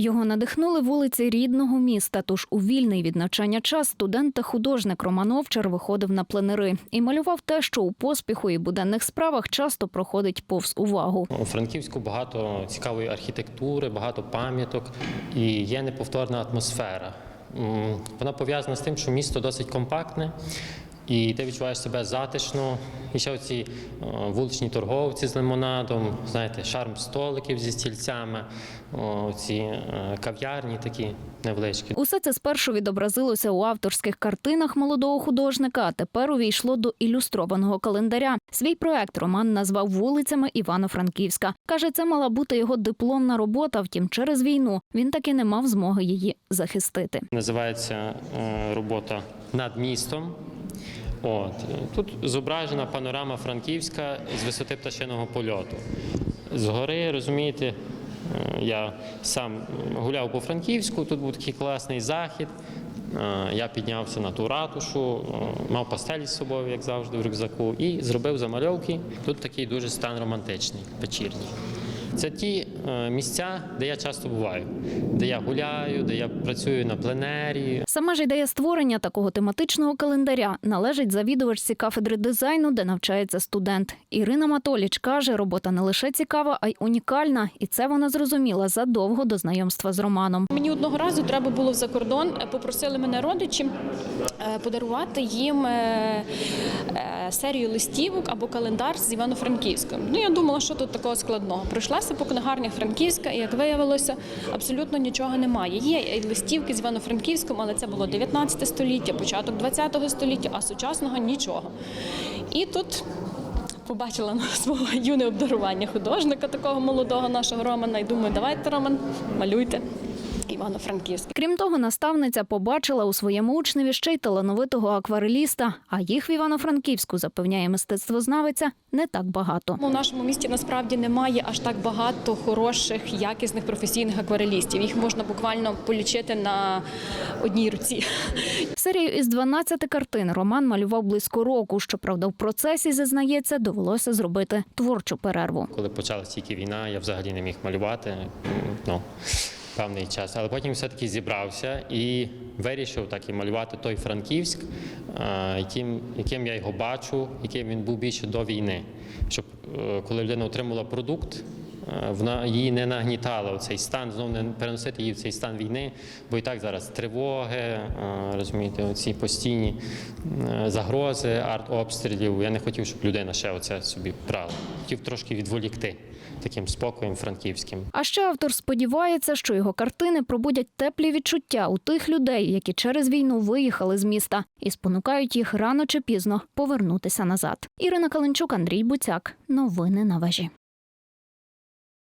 Його надихнули вулиці рідного міста. Тож у вільний від навчання час студент та художник Роман Овчар виходив на пленери і малював те, що у поспіху і буденних справах часто проходить повз увагу. У Франківську багато цікавої архітектури, багато пам'яток і є неповторна атмосфера. Вона пов'язана з тим, що місто досить компактне. І ти відчуваєш себе затишно. І ще оці е, вуличні торговці з лимонадом, знаєте, шарм столиків зі стільцями, о, ці е, кав'ярні такі невеличкі. Усе це спершу відобразилося у авторських картинах молодого художника, а тепер увійшло до ілюстрованого календаря. Свій проект Роман назвав вулицями Івано-Франківська. Каже, це мала бути його дипломна робота. Втім, через війну він таки не мав змоги її захистити. Називається е, робота над містом. От тут зображена панорама Франківська з висоти пташиного польоту. Згори, розумієте, е, я сам гуляв по Франківську, тут був такий класний захід. Е, Я піднявся на ту ратушу, е, мав пастелі з собою, як завжди, в рюкзаку, і зробив замальовки. Тут такий дуже стан романтичний, вечірній. Це ті е, місця, де я часто буваю, де я гуляю, де я працюю на пленері, Сама ж ідея створення такого тематичного календаря належить завідувачці кафедри дизайну, де навчається студент. Ірина Матоліч каже, робота не лише цікава, а й унікальна, і це вона зрозуміла задовго до знайомства з Романом. Мені одного разу треба було за кордон. е, Попросили мене родичі е, подарувати їм серію листівок або календар з Івано-Франківська. Ну я думала, що тут такого складного. Пройшлася по книгарнях Франківська, і як виявилося, абсолютно нічого немає. Є листівки з Івано-Франківськом, але це було 19 століття, початок 20 століття, а сучасного нічого. І тут побачила на свого юне обдарування художника, такого молодого нашого Романа, і думаю, давайте, Роман, малюйте Івано-Франківськ. Крім того, наставниця побачила у своєму учневі ще й талановитого аквареліста, а їх в Івано-Франківську, запевняє мистецтвознавиця, не так багато. У нашому місті насправді немає аж так багато хороших, якісних професійних акварелістів. Їх можна буквально полічити на одній руці. Серію із 12 картин Роман малював близько року. Щоправда, в процесі зізнається, довелося зробити творчу перерву. Коли почалася тільки війна, я взагалі не міг малювати ну, певний час. Але потім все-таки зібрався і вирішив так і малювати той Франківськ, е, яким, яким я його бачу, яким він був більше до війни. Щоб е, коли людина отримала продукт, вона її не нагнітала в цей стан, знову не переносити її в цей стан війни, бо і так зараз тривоги, е, розумієте, оці постійні е, загрози, артобстрілів. Я не хотів, щоб людина ще оце собі брала. Хотів трошки відволікти таким спокоєм франківським. А ще автор сподівається, що його картини пробудять теплі відчуття у тих людей, які через війну виїхали з міста, і спонукають їх рано чи пізно повернутися назад. Ірина Каленчук, Андрій Буцяк. Новини на вежі.